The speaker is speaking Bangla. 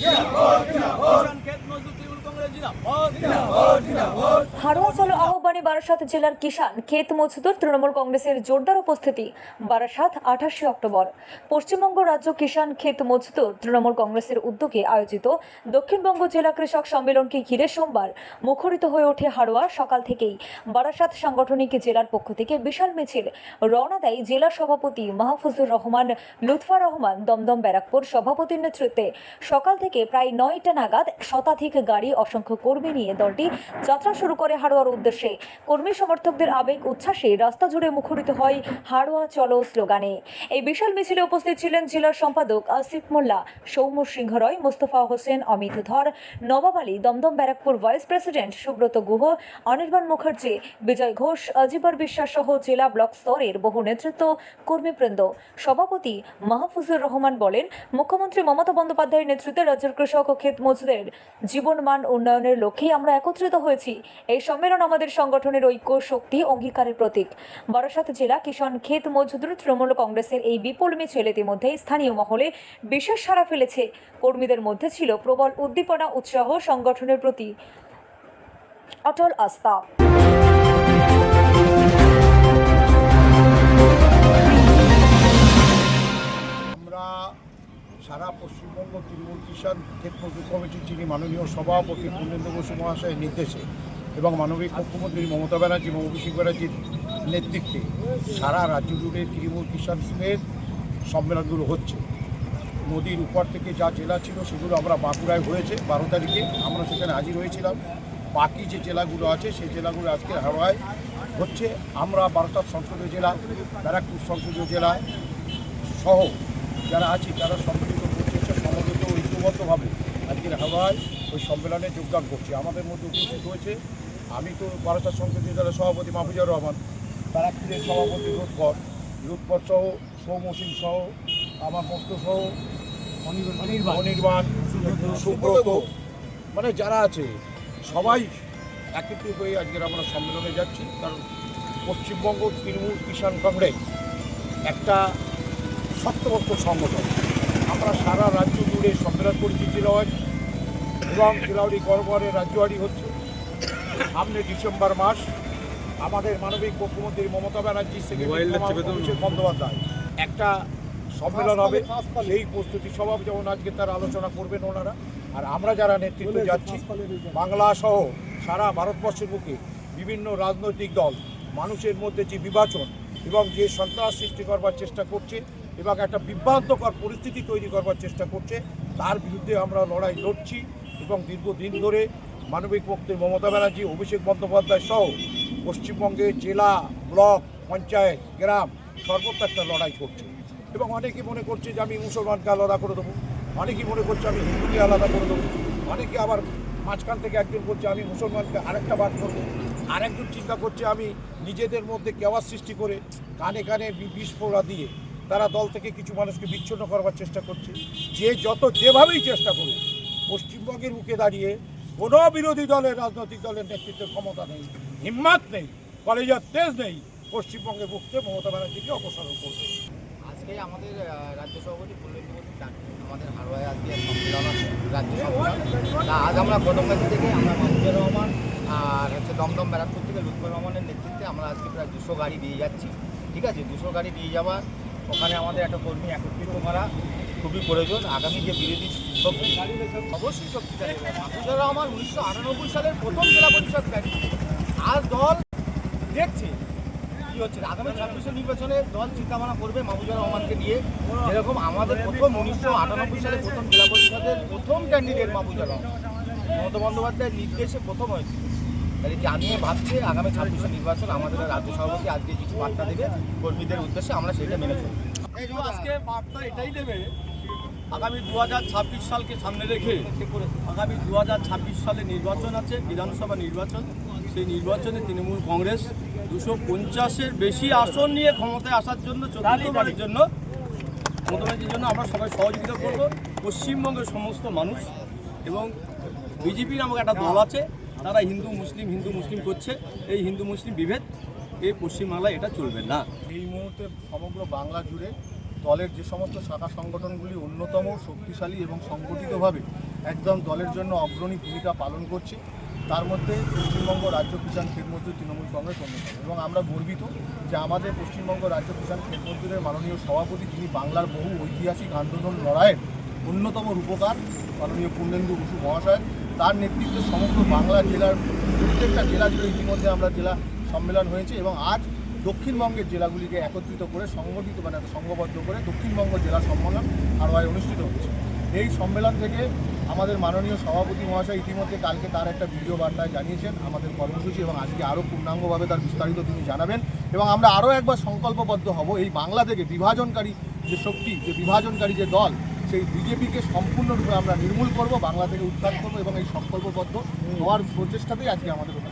Yeah. আগামী বারাসাত জেলার কিষান ক্ষেত মজদুর তৃণমূল কংগ্রেসের জোরদার উপস্থিতি বারাসাত আঠাশে অক্টোবর পশ্চিমবঙ্গ রাজ্য কিষান ক্ষেত মজদুর তৃণমূল কংগ্রেসের উদ্যোগে আয়োজিত দক্ষিণবঙ্গ জেলা কৃষক সম্মেলনকে ঘিরে সোমবার মুখরিত হয়ে ওঠে হাড়োয়া সকাল থেকেই বারাসাত সাংগঠনিক জেলার পক্ষ থেকে বিশাল মিছিল রওনা দেয় জেলা সভাপতি মাহফুজুর রহমান লুৎফা রহমান দমদম ব্যারাকপুর সভাপতির নেতৃত্বে সকাল থেকে প্রায় নয়টা নাগাদ শতাধিক গাড়ি অসংখ্য কর্মী নিয়ে দলটি যাত্রা শুরু করে হাড়োয়ার উদ্দেশ্যে কর্মী সমর্থকদের আবেগ উচ্ছ্বাসে রাস্তা জুড়ে মুখরিত হয় হাড়োয়া চলো স্লোগানে এই বিশাল মিছিলে উপস্থিত ছিলেন জেলার সম্পাদক আসিফ মোল্লা সৌম্য সিংহ রয় মোস্তফা হোসেন অমিত ধর নবাব আলী দমদম ব্যারাকপুর ভাইস প্রেসিডেন্ট সুব্রত গুহ অনির্বাণ মুখার্জি বিজয় ঘোষ অজিবর বিশ্বাস সহ জেলা ব্লক স্তরের বহু নেতৃত্ব কর্মীবৃন্দ সভাপতি মাহফুজুর রহমান বলেন মুখ্যমন্ত্রী মমতা বন্দ্যোপাধ্যায়ের নেতৃত্বে রাজ্যের কৃষক ও ক্ষেত মজুদের জীবনমান উন্নয়নের লক্ষ্যেই আমরা একত্রিত হয়েছি এই সম্মেলন আমাদের সংগঠন সংগঠনের ঐক্য শক্তি অঙ্গীকারের প্রতীক বরাসাত জেলা কিষণ খেত মজুদুর তৃণমূল কংগ্রেসের এই বিপুল মিছিল ইতিমধ্যে স্থানীয় মহলে বিশেষ সারা ফেলেছে কর্মীদের মধ্যে ছিল প্রবল উদ্দীপনা উৎসাহ সংগঠনের প্রতি অটল আস্থা সারা পশ্চিমবঙ্গ তৃণমূল কিষাণ ক্ষেত্র কমিটির যিনি মাননীয় সভাপতি পূর্ণেন্দ্র বসু মহাশয়ের নির্দেশে এবং মাননীয় মুখ্যমন্ত্রী মমতা ব্যানার্জি এবং অভিষেক ব্যানার্জির নেতৃত্বে সারা রাজ্য জুড়ে তৃণমূল কিষাণ শ্রমের সম্মেলনগুলো হচ্ছে নদীর উপর থেকে যা জেলা ছিল সেগুলো আমরা বাঁকুড়ায় হয়েছে বারো তারিখে আমরা সেখানে হাজির হয়েছিলাম বাকি যে জেলাগুলো আছে সেই জেলাগুলো আজকে হাওড়ায় হচ্ছে আমরা বারোটার সংসদীয় জেলা ব্যারাকপুর সংসদীয় জেলা সহ যারা আছি তারা সম্মিলিত করছে সমবেত ঐক্যবদ্ধভাবে আজকের হাওড়ায় ওই সম্মেলনে যোগদান করছে আমাদের মধ্যে উপস্থিত হয়েছে আমি তো ভারতের সংসদীয় দলের সভাপতি মাহফুজার রহমান ব্যারাকপুরের সভাপতি রুৎকর রুৎকর সহ সৌমসিন সহ আমার মস্ত সহ অনির্বাণ সুব্রত মানে যারা আছে সবাই একত্রিত হয়ে আজকের আমরা সম্মেলনে যাচ্ছি কারণ পশ্চিমবঙ্গ তৃণমূল কিষাণ কংগ্রেস একটা সত্যবস্ত সংগঠন আমরা সারা রাজ্য জুড়ে সম্মেলন করেছি চিলাওয়াজ এবং চিলাউরি কর্মরে রাজ্যওয়ারি হচ্ছে সামনে ডিসেম্বর মাস আমাদের মানবিক মুখ্যমন্ত্রী মমতা ব্যানার্জি বন্দ্যোপাধ্যায় একটা সম্মেলন হবে সেই প্রস্তুতি স্বভাব যেমন আজকে তার আলোচনা করবেন ওনারা আর আমরা যারা নেতৃত্ব যাচ্ছি বাংলা সহ সারা ভারতবর্ষের বুকে বিভিন্ন রাজনৈতিক দল মানুষের মধ্যে যে বিবাচন এবং যে সন্ত্রাস সৃষ্টি করবার চেষ্টা করছে এবং একটা বিভ্রান্তকর পরিস্থিতি তৈরি করবার চেষ্টা করছে তার বিরুদ্ধে আমরা লড়াই লড়ছি এবং দীর্ঘদিন ধরে মানবিক মুক্তি মমতা ব্যানার্জি অভিষেক বন্দ্যোপাধ্যায় সহ পশ্চিমবঙ্গে জেলা ব্লক পঞ্চায়েত গ্রাম সর্বত্র একটা লড়াই করছে এবং অনেকেই মনে করছে যে আমি মুসলমানকে আলাদা করে দেবো অনেকেই মনে করছে আমি হিন্দুকে আলাদা করে দেবো অনেকে আবার মাঝখান থেকে একজন করছে আমি মুসলমানকে আরেকটা বাদ করবো আরেকজন চিন্তা করছে আমি নিজেদের মধ্যে কেওয়ার সৃষ্টি করে কানে কানে বিস্ফোরা দিয়ে তারা দল থেকে কিছু মানুষকে বিচ্ছিন্ন করবার চেষ্টা করছে যে যত যেভাবেই চেষ্টা করুক পশ্চিমবঙ্গের মুখে দাঁড়িয়ে কোনো বিরোধী দলের রাজনৈতিক দলের নেতৃত্বের ক্ষমতা নেই হিম্মাত নেই কলেজের তেজ নেই পশ্চিমবঙ্গে ভুগতে মমতা ব্যানার্জিকে অপসারণ করবে আজকে আমাদের রাজ্য সভাপতি আমাদের আজকে রাজ্য থেকে আমরা রহমান আর হচ্ছে দমদম থেকে রহমানের নেতৃত্বে আমরা আজকে প্রায় দুশো গাড়ি দিয়ে যাচ্ছি ঠিক আছে দুশো গাড়ি দিয়ে যাওয়ার ওখানে আমাদের একটা কর্মী একত্রিত করা খুবই প্রয়োজন আগামী যে বিরোধী শক্তি অবশ্যই শক্তিশালী মাহমুদুর রহমান উনিশশো আটানব্বই সালের প্রথম জেলা পরিষদ আর দল দেখছে কি হচ্ছে আগামী ছাব্বিশে নির্বাচনে দল চিন্তাভাবনা করবে মাহমুদুর রহমানকে নিয়ে এরকম আমাদের প্রথম উনিশশো আটানব্বই সালে প্রথম জেলা পরিষদের প্রথম ক্যান্ডিডেট মাহমুদুর রহমান মমতা বন্দ্যোপাধ্যায়ের নির্দেশে প্রথম হয়েছে তাহলে জানিয়ে ভাবছে আগামী ছাব্বিশে নির্বাচন আমাদের রাজ্য সভাপতি আজকে কিছু বার্তা দেবে কর্মীদের উদ্দেশ্যে আমরা সেটা মেনে চলব আজকে বার্তা এটাই দেবে আগামী দু সালকে সামনে রেখে আগামী দু সালে নির্বাচন আছে বিধানসভা নির্বাচন সেই নির্বাচনে তৃণমূল কংগ্রেস দুশো পঞ্চাশের বেশি আসন নিয়ে ক্ষমতায় আসার জন্য চতুর্থবারের জন্য মমতাবাজির জন্য আমরা সবাই সহযোগিতা করব পশ্চিমবঙ্গের সমস্ত মানুষ এবং বিজেপি নামক একটা দল আছে তারা হিন্দু মুসলিম হিন্দু মুসলিম করছে এই হিন্দু মুসলিম বিভেদ এই পশ্চিমবাংলায় এটা চলবে না এই মুহূর্তে সমগ্র বাংলা জুড়ে দলের যে সমস্ত শাখা সংগঠনগুলি অন্যতম শক্তিশালী এবং সংগঠিতভাবে একদম দলের জন্য অগ্রণী ভূমিকা পালন করছে তার মধ্যে পশ্চিমবঙ্গ রাজ্য কিষাণ খেত মজদুর তৃণমূল কংগ্রেস অন্যতম এবং আমরা গর্বিত যে আমাদের পশ্চিমবঙ্গ রাজ্য কিষাণ খেত মজদুরের মাননীয় সভাপতি যিনি বাংলার বহু ঐতিহাসিক আন্দোলন লড়াইয়ের অন্যতম রূপকার মাননীয় পূর্ণেন্দু বসু মহাশয় তার নেতৃত্বে সমগ্র বাংলা জেলার প্রত্যেকটা জেলা জুড়ে ইতিমধ্যে আমরা জেলা সম্মেলন হয়েছে এবং আজ দক্ষিণবঙ্গের জেলাগুলিকে একত্রিত করে সংগঠিত মানে সংঘবদ্ধ করে দক্ষিণবঙ্গ জেলা সম্মেলন আয় অনুষ্ঠিত হচ্ছে এই সম্মেলন থেকে আমাদের মাননীয় সভাপতি মহাশয় ইতিমধ্যে কালকে তার একটা ভিডিও বার্তায় জানিয়েছেন আমাদের কর্মসূচি এবং আজকে আরও পূর্ণাঙ্গভাবে তার বিস্তারিত তিনি জানাবেন এবং আমরা আরও একবার সংকল্পবদ্ধ হব এই বাংলা থেকে বিভাজনকারী যে শক্তি যে বিভাজনকারী যে দল সেই বিজেপিকে সম্পূর্ণরূপে আমরা নির্মূল করব বাংলা থেকে উত্থান করবো এবং এই সংকল্পবদ্ধ হওয়ার প্রচেষ্টাতেই আজকে আমাদের